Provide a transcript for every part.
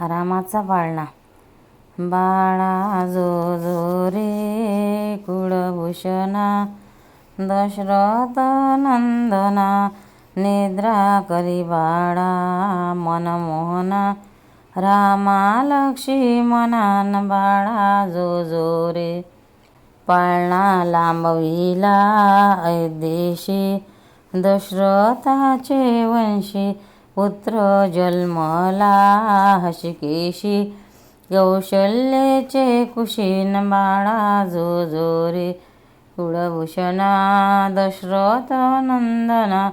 रामाचा पाळणा बाळा जो जो रे कुळभूषणा दशरथ नंदना निद्रा करी बाळा मनमोहना. रामा लक्ष्मणान बाळा जो जो रे पाळणा लांबविला ऐदेशी. दशरथाचे वंशी पुत्र जन्मला हशिकेशी कौशल्येचे कुशीन बाळा जो जो रे कुळभूषणा दशरथ नंदना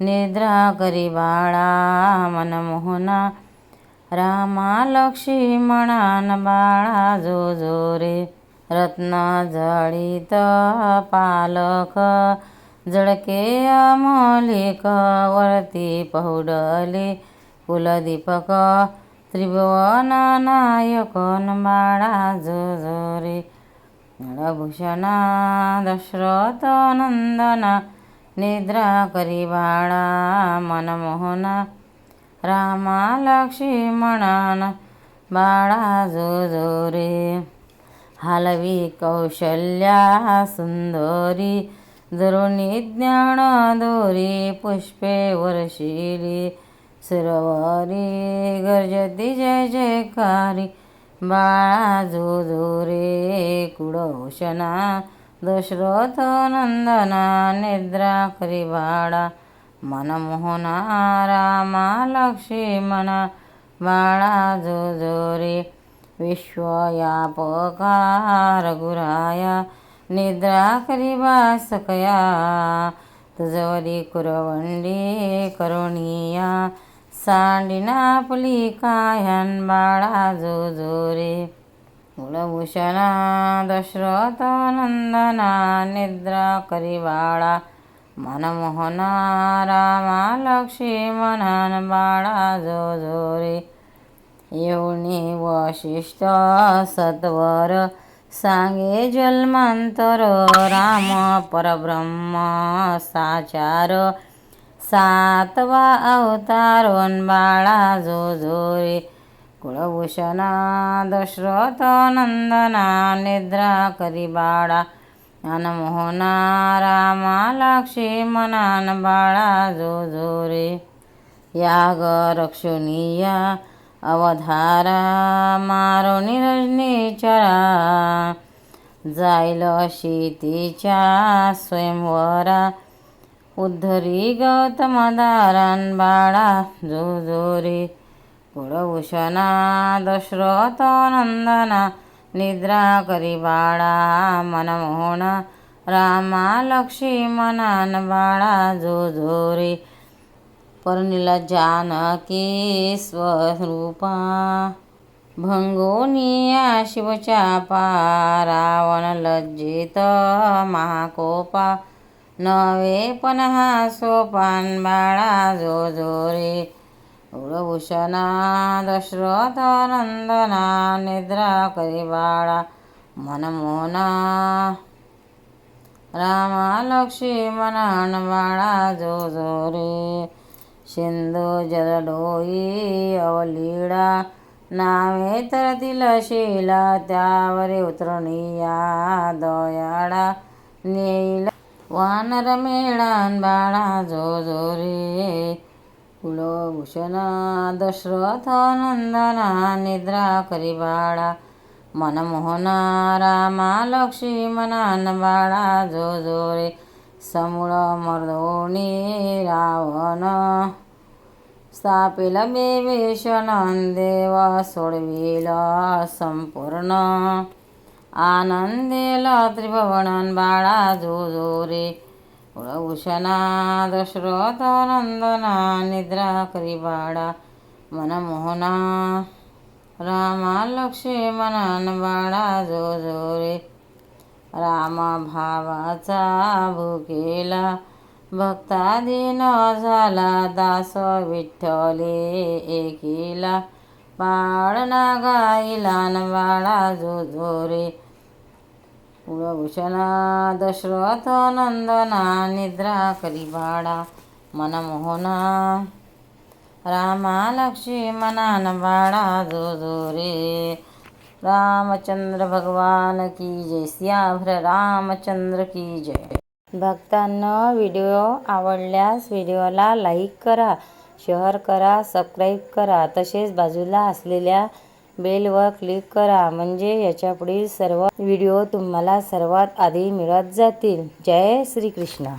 निद्रा करी बाळा मनमोहना. रामा लक्ष्मणान बाळा जो जो रे रत्न जळीत पालक जडके अमोलिक वरती पहुडले कुलदीपक त्रिभुवन नायक बाळा जो जो रे दशरथ नंदना निद्रा करी बाळा मनमोहना रामा लक्ष्मणान बाळा जो जो रे हालवी कौशल्या सुंदरी धरुणी ज्ञान दोरी पुष्पे वर्षिली सरवारी गर्जती जय जयकारी बाळा जो रे कुळभूषणा दशरथ नंदना निद्रा करी बाळा मनमोहना रामा लक्ष्मणा बाळा जो जो रे विश्वयापका रघुराया निद्रा करी सकया तुझवरी कुरवंडी करुणिया सांडिना फुली कायन बाळा जो जो रे कुलभूषणा दशरथ नंदना निद्रा करी बाळा मनमोहना रामा लक्ष्मणान बाळा जो जो रे येऊणी वशिष्ठ सत्वर सांगे जन्मांतर राम परब्रह्म साचार। सातवा अवतार बाळा जो झोरे कुळभूषणा दशरथ नंदना निद्रा करी बाळा। मनमोहना रामा लक्ष्मणान बाळा जो जो याग रक्षणीया अवधारा मारुनी रजनीचरा जाईल शेतीच्या स्वयंवरा. उद्धरी गौतम बाळा जो कुळभूषणा दशरथ नंदना निद्रा करी बाळा मनमोहना. रामा मनान बाळा जो जो रे पर्णिला जानकी स्वरूपा। भंगोनिया शिवच्या रावण लज्जित महाकोपा। नवे पण हा सोपान बाळा जो जो रे दशरथ नंदना निद्रा करी बाळा मनमोना। रामा मनान बाळा जो जो रे सिंधू जलडोई अवलीळा नावे तर तिलशिला त्यावरे उतरणीया दयाळा नेईल वानर मेळान बाळा जो जो रे कुलभूषण दशरथ नंदना निद्रा करी बाळा मनमोहना रामा लक्ष्मणान बाळा जो जो रे समूळ मर्दोणी रावण स्थापिल बेवेशन देव सोडविल संपूर्ण आनंदेल त्रिभुवन बाळा जो जो रे कुळभूषणा दशरथ नंदना निद्रा करी बाळा मनमोहना रामा भावाचा भुकेला भक्ताधीन झाला दास विठ्ठले एकीला. पाळणा गाईला न बाळा जो जो कुळभूषणा दशरथ नंदना निद्रा करी बाळा मनमोहना. रामा लक्ष्मणान बाळा जो जो रे रामचंद्र भगवान की जय सियाभ्र रामचंद्र की जय. भक्तांना व्हिडिओ आवडल्यास व्हिडिओला लाईक करा शेअर करा सबस्क्राईब करा. तसेच बाजूला असलेल्या बेलवर क्लिक करा म्हणजे याच्या पुढील सर्व व्हिडिओ तुम्हाला सर्वात आधी मिळत जातील. जय श्रीकृष्ण.